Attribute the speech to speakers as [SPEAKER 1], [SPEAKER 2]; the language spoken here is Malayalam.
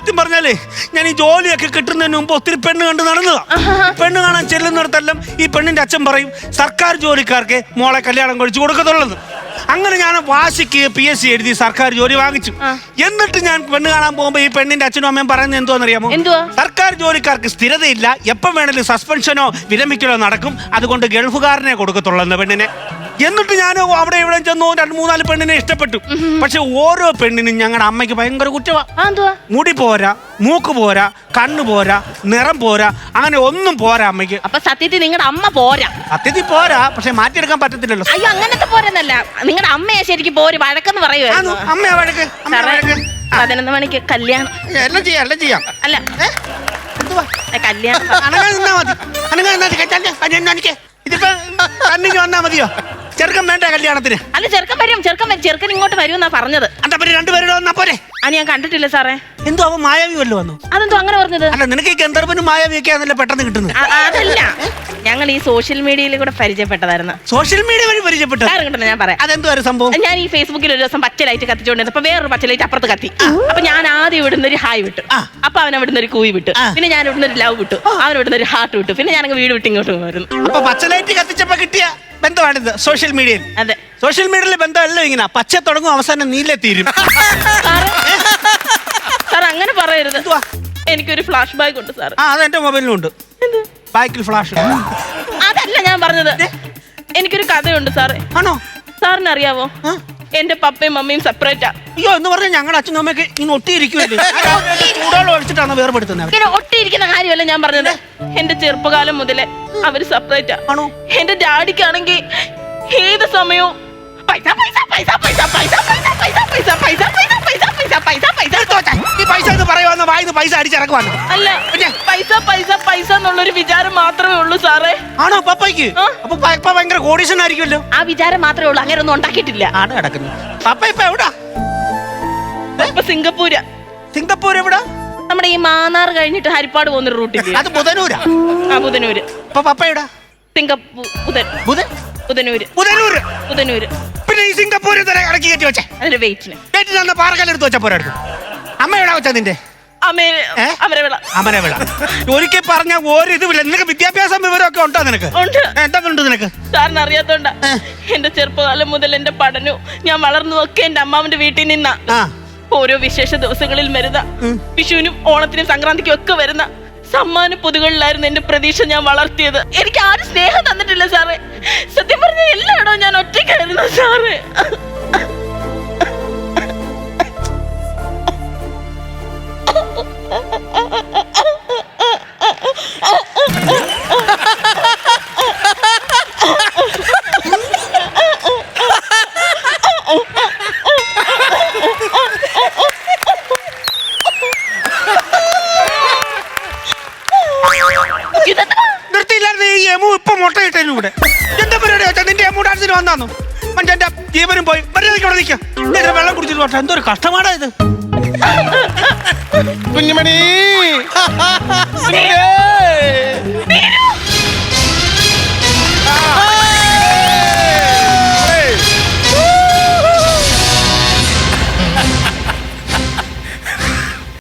[SPEAKER 1] സത്യം പറഞ്ഞാലേ ഞാൻ ഈ ജോലിയൊക്കെ കിട്ടുന്നതിന് മുമ്പ് ഒത്തിരി പെണ്ണ് കണ്ട് നടന്നതാ. പെണ്ണ് കാണാൻ ചെല്ലുന്നിടത്തെല്ലാം ഈ പെണ്ണിന്റെ അച്ഛൻ പറയും സർക്കാർ ജോലിക്കാർക്ക് മോളെ കല്യാണം കഴിച്ചു കൊടുക്കത്തുള്ളത്. അങ്ങനെ ഞാൻ വാശിക്ക് പി എസ് സി എഴുതി സർക്കാർ ജോലി വാങ്ങിച്ചു. എന്നിട്ട് ഞാൻ പെണ്ണ് കാണാൻ പോകുമ്പോൾ ഈ പെണ്ണിന്റെ അച്ഛനും അമ്മയും പറയുന്നത് എന്തോന്നറിയാമോ? സർക്കാർ ജോലിക്കാർക്ക് സ്ഥിരതയില്ല. എപ്പം വേണേലും സസ്പെൻഷനോ വിരമിക്കലോ നടക്കും. അതുകൊണ്ട് ഗൾഫുകാരനെ കൊടുക്കത്തുള്ളൂ പെണ്ണിനെ. എന്നിട്ട് ഞാൻ അവിടെ ഇവിടെ ചെന്നു രണ്ട് മൂന്നാൽ പെണ്ണിനെ ഇഷ്ടപ്പെട്ടു. പക്ഷെ ഓരോ പെണ്ണിനും ഞങ്ങളുടെ അമ്മയ്ക്ക് ഭയങ്കര കുറ്റവാ. മുടി പോരാ മൂക്ക് പോരാ കണ്ണു പോരാ നിറം പോരാ അങ്ങനെ ഒന്നും പോരാ അമ്മയ്ക്ക്.
[SPEAKER 2] അപ്പൊ സത്യത്തിൽ നിങ്ങളുടെ അമ്മ പോരാ.
[SPEAKER 1] സത്യത്തിൽ പോരാ പക്ഷെ മാറ്റിയെടുക്കാൻ പറ്റത്തില്ലല്ലോ.
[SPEAKER 2] അയ്യോ അങ്ങനത്തെ പോരെന്നല്ല. നിങ്ങളുടെ അമ്മയെ ശരിക്കും പോര് വഴക്കെന്ന് പറയുമായിരുന്നു
[SPEAKER 1] അമ്മയാ വഴക്ക്
[SPEAKER 2] പതിനൊന്ന് മണിക്ക് കല്യാണം.
[SPEAKER 1] എല്ലാം ചെയ്യാം എല്ലാം ചെയ്യാം.
[SPEAKER 2] അല്ല. കല്യാണം.
[SPEAKER 1] ഇതിപ്പോ കണ്ണിക്ക് വന്നാ മതിയോ? ചെറുക്കം വേണ്ട കല്യാണത്തിന്?
[SPEAKER 2] അല്ല ചെറുക്കൻ വരും. ചെറുക്കൻ വരും. ചെറുക്കൻ ഇങ്ങോട്ട് വരും എന്നാ പറഞ്ഞത്.
[SPEAKER 1] അന്താ പിന്നെ രണ്ടുപേരുടെ വന്നാ പോരെ.
[SPEAKER 2] അത് ഞാൻ കണ്ടിട്ടില്ല സാറേ.
[SPEAKER 1] എന്തോ അവൻ മായാവി വല്ലതും വന്നു?
[SPEAKER 2] അതെന്തോ അങ്ങനെ പറഞ്ഞത്?
[SPEAKER 1] അല്ല നിനക്ക് ഈ ഗന്ധർവനും മായാവിയൊക്കെ ആണല്ലോ പെട്ടെന്ന് കിട്ടുന്നത്.
[SPEAKER 2] അതല്ല. ഞങ്ങൾ ഈ സോഷ്യൽ മീഡിയയിൽ കൂടെ പരിചയപ്പെട്ടതായിരുന്നു.
[SPEAKER 1] സോഷ്യൽ മീഡിയ വഴി പരിചയപ്പെട്ടു
[SPEAKER 2] സാറ് കണ്ടോ ഞാൻ പറയാം.
[SPEAKER 1] അതെന്തോ ഒരു സംഭവം?
[SPEAKER 2] ഞാൻ ഈ ഫേസ്ബുക്കിൽ ഒരു ദിവസം പച്ച ലൈറ്റ് കത്തിച്ചുകൊണ്ടിരുന്നപ്പോ വേറൊരു പച്ച ലൈറ്റ് അപ്പുറത്ത് കത്തി. അപ്പൊ ഞാൻ ആദ്യം ഇവിടുന്ന് ഒരു ഹായ് വിട്ടു.
[SPEAKER 1] ആ.
[SPEAKER 2] അപ്പൊ അവൻ അവിടുന്ന് ഒരു കൂവി വിട്ടു.
[SPEAKER 1] ആ.
[SPEAKER 2] പിന്നെ ഞാൻ ഇവിടുന്ന് ഒരു ലവ് വിട്ടു. അവൻ ഇവിടുന്ന് ഒരു ഹാർട്ട് വിട്ടു. പിന്നെ ഞാനങ്ങ് വീട് വിട്ട് ഇങ്ങോട്ട് വരുന്നു
[SPEAKER 1] അപ്പൊ പച്ചലൈറ്റ് കത്തിച്ചപ്പോ കിട്ടിയ ബന്ധമാണിത് സോഷ്യൽ മീഡിയയിൽ
[SPEAKER 2] അതെ.
[SPEAKER 1] സോഷ്യൽ മീഡിയയിലെ ബന്ധമല്ലോ ഇങ്ങനെ. പച്ച തുടങ്ങും അവസാനം നീല തീരും.
[SPEAKER 2] സാറ് അങ്ങനെ പറയരുത്? എനിക്കൊരു ഫ്ലാഷ് ബാഗ് ഉണ്ട് സാർ
[SPEAKER 1] ആ അത് എന്റെ മൊബൈലിലും ഉണ്ട് ബാക്കിൽ ഫ്ലാഷ്
[SPEAKER 2] അതല്ല ഞാൻ പറഞ്ഞത് എനിക്കൊരു കഥയുണ്ട് സാറേ
[SPEAKER 1] ആണോ
[SPEAKER 2] സാറിന് അറിയാവോ? എന്റെ പപ്പയും മമ്മിയും സെപ്പറേറ്റാ
[SPEAKER 1] അയ്യോ എന്ന് പറഞ്ഞാൽ ഞങ്ങളുടെ അച്ഛനും അമ്മയൊക്കെ ഇങ്ങനെ ഒട്ടിയിരിക്കുമല്ലേ ചൂടോളം ഒഴിച്ചിട്ടാണ് വേർപെടുത്തുന്നത്
[SPEAKER 2] ഇങ്ങനെ ഒട്ടിയിരിക്കുന്ന കാര്യമല്ല ഞാൻ പറഞ്ഞത് എന്റെ ചെറുപ്പകാലം മുതലേ അവർ സെപ്പറേറ്റാ
[SPEAKER 1] ആണോ?
[SPEAKER 2] എന്റെ ഡാഡിക്കാണെങ്കിൽ ഏത് സമയവും പൈസ പൈസ പൈസ പൈസ പൈസ പൈസ പൈസ പൈസ പൈസ പൈസ പൈസ പൈസ പൈസ പൈസ
[SPEAKER 1] വായിന്ന് പൈസ അടിച്ചിറക്കുവാണ്.
[SPEAKER 2] അല്ല പൈസ പൈസ പൈസ എന്നുള്ളൊരു വിചാരം മാത്രമേ ഉള്ളൂ സാറേ.
[SPEAKER 1] ആണോ പപ്പയ്ക്ക്. അപ്പൊ പപ്പ ഭയങ്കര കോടീഷൻ ആയിരിക്കുമല്ലോ
[SPEAKER 2] ആ വിചാരം മാത്രമേ ഉള്ളൂ. അങ്ങനെ ഒന്നും ഉണ്ടാക്കിയിട്ടില്ല.
[SPEAKER 1] ആണ് കിടക്കുന്നത് പപ്പ ഇപ്പൊ എവിടാ?
[SPEAKER 2] ഇപ്പൊ സിംഗപ്പൂര്.
[SPEAKER 1] സിംഗപ്പൂർ എവിടാ?
[SPEAKER 2] നമ്മുടെ ഈ മാനാർ കഴിഞ്ഞിട്ട് ഹരിപ്പാട് പോകുന്ന റൂട്ടിൽ
[SPEAKER 1] അത് ബുധനൂരാ.
[SPEAKER 2] ആ ബുധനൂര്.
[SPEAKER 1] അപ്പൊ പപ്പ എവിടാ?
[SPEAKER 2] സിംഗപ്പൂർ ബുധൻ.
[SPEAKER 1] ബുധൻ?
[SPEAKER 2] ബുധനൂര്.
[SPEAKER 1] ബുധനൂര്.
[SPEAKER 2] ബുധനൂര്.
[SPEAKER 1] പിന്നെ ഈ സിംഗപ്പൂരിൽ തന്നെ ഇറക്കി കയറ്റി വെച്ചേ.
[SPEAKER 2] അതിന്റെ വെയിറ്റിന്.
[SPEAKER 1] വെയിറ്റിന് അന്ന് പാറക്കല്ലെടുത്ത് വെച്ച പോരാടുത്തു അമ്മ എവിടെ വെച്ചാ നിന്റെ?
[SPEAKER 2] അമരവിള.
[SPEAKER 1] അമര വിള ഒരിക്കൽ പറഞ്ഞ ഒരു ഇതുമില്ല നിനക്ക് വിദ്യാഭ്യാസം വിവരമൊക്കെ ഉണ്ടോ നിനക്ക്?
[SPEAKER 2] ഉണ്ട്.
[SPEAKER 1] ഏ, എന്താ ഉണ്ട് നിനക്ക്?
[SPEAKER 2] സാറിന് അറിയാത്തോണ്ട. എന്റെ ചെറുപ്പകാലം മുതൽ എന്റെ പഠനവും ഞാൻ വളർന്നു ഒക്കെ എന്റെ അമ്മാവന്റെ വീട്ടിൽ നിന്നാ. ഓരോ വിശേഷ ദിവസങ്ങളിൽ വരുന്ന വിഷുവിനും ഓണത്തിനും സംക്രാന്തിക്കും ഒക്കെ വരുന്ന സമ്മാന പൊതുകളിലായിരുന്നു എന്റെ പ്രതീക്ഷ ഞാൻ വളർത്തിയത്. എനിക്ക് ആരും സ്നേഹം തന്നിട്ടില്ല സാറേ. സത്യം പറഞ്ഞ എല്ലായിടവും ഞാൻ ഒറ്റയ്ക്കായിരുന്നു സാറേ.
[SPEAKER 1] ഇവിടെ എന്താ പരിപാടി നിന്റെ എമു ഡാൻസിന് വന്നാന്നു? മറ്റേ ജീവനും പോയി. മര്യാദയ്ക്ക് അവിടെ നിൽക്കാം എന്നിട്ട് വെള്ളം കുടിച്ചിട്ട് എന്തൊരു കഷ്ടമാടാ ഇത്.
[SPEAKER 3] കുഞ്ഞുമണി. കുഞ്ഞേ.